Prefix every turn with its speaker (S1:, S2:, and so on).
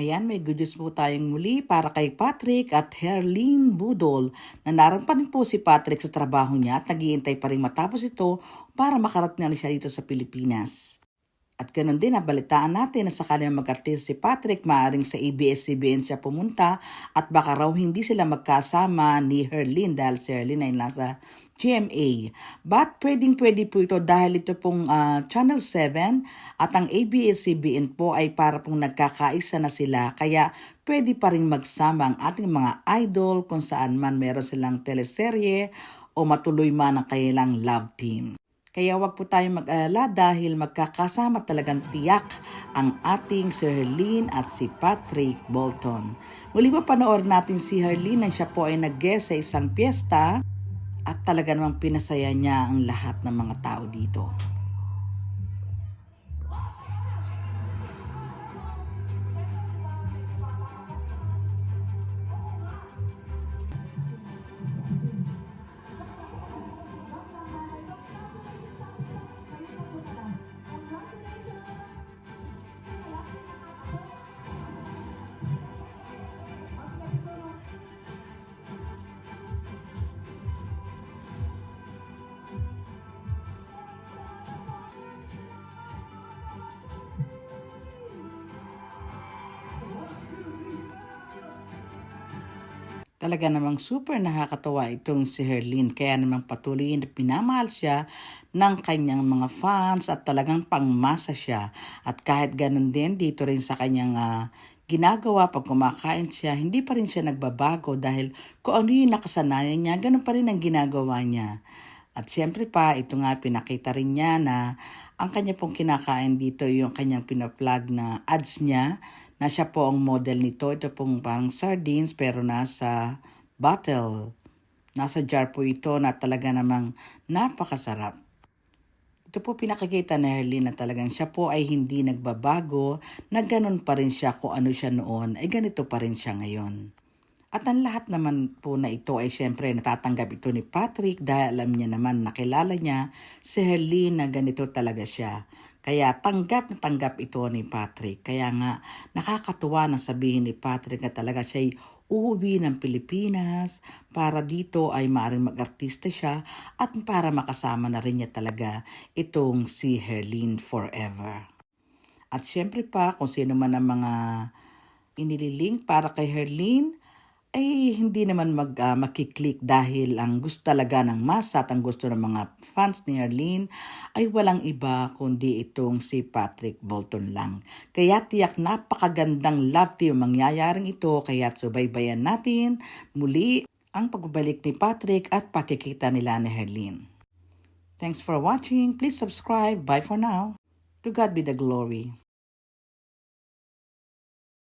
S1: Ayan, may good news po tayong muli para kay Patrick at Herlene Budol na naroon po si Patrick sa trabaho niya at naghihintay pa rin matapos ito para makarating na siya dito sa Pilipinas. At ganoon din, nabalitaan natin na sakali mag-artist si Patrick, maaring sa ABS-CBN siya pumunta at baka raw hindi sila magkasama ni Herlene dahil si Herlene ay nasa GMA. But pwedeng pwede po ito dahil ito pong ah, Channel 7 at ang ABS-CBN po ay para pong nagkakaisa na sila kaya pwede pa rin magsama ang ating mga idol kung saan man meron silang teleserye o matuloy man ang kailang love team. Kaya wag po tayong mag-alala dahil magkakasama talagang tiyak ang ating si Herlene at si Patrick Bolton. Muli pa panoorin natin si Herlene nang siya po ay nag-guest sa isang piyesta at talaga namang pinasaya niya ang lahat ng mga tao dito. Talaga namang super nakakatawa itong si Herlene kaya namang patuloy na pinamahal siya ng kanyang mga fans at talagang pangmasa siya. At kahit ganun din dito rin sa kanyang ah, ginagawa pag kumakain siya, hindi pa rin siya nagbabago dahil kung ano yung nakasanayan niya, ganun pa rin ang ginagawa niya. At syempre pa, ito nga pinakita rin niya na ang kanya pong kinakain dito yung kanyang pinaplug na ads niya na siya po ang model nito. Ito pong parang sardines pero nasa bottle. Nasa jar po ito na talaga namang napakasarap. Ito po pinakikita ni Herlene na talagang siya po ay hindi nagbabago, na ganun pa rin siya kung ano siya noon, ay ganito pa rin siya ngayon. At ang lahat naman po na ito ay syempre natatanggap ito ni Patrick dahil alam niya naman nakilala niya si Herlene na ganito talaga siya. Kaya tanggap na tanggap ito ni Patrick. Kaya nga nakakatuwa na sabihin ni Patrick na talaga siya'y uuwi ng Pilipinas para dito ay maaaring mag-artista siya at para makasama na rin niya talaga itong si Herlene forever. At syempre pa kung sino man ang mga inililink para kay Herlene, ay hindi naman mag ah, makiklik dahil ang gusto talaga ng masa at ang gusto ng mga fans ni Arlene ay walang iba kundi itong si Patrick Bolton lang. Kaya tiyak napakagandang love team ang mangyayaring ito kaya subaybayan natin muli ang pagbabalik ni Patrick at pakikita nila ni Herlene. Thanks for watching. Please subscribe. Bye for now. To God be the glory.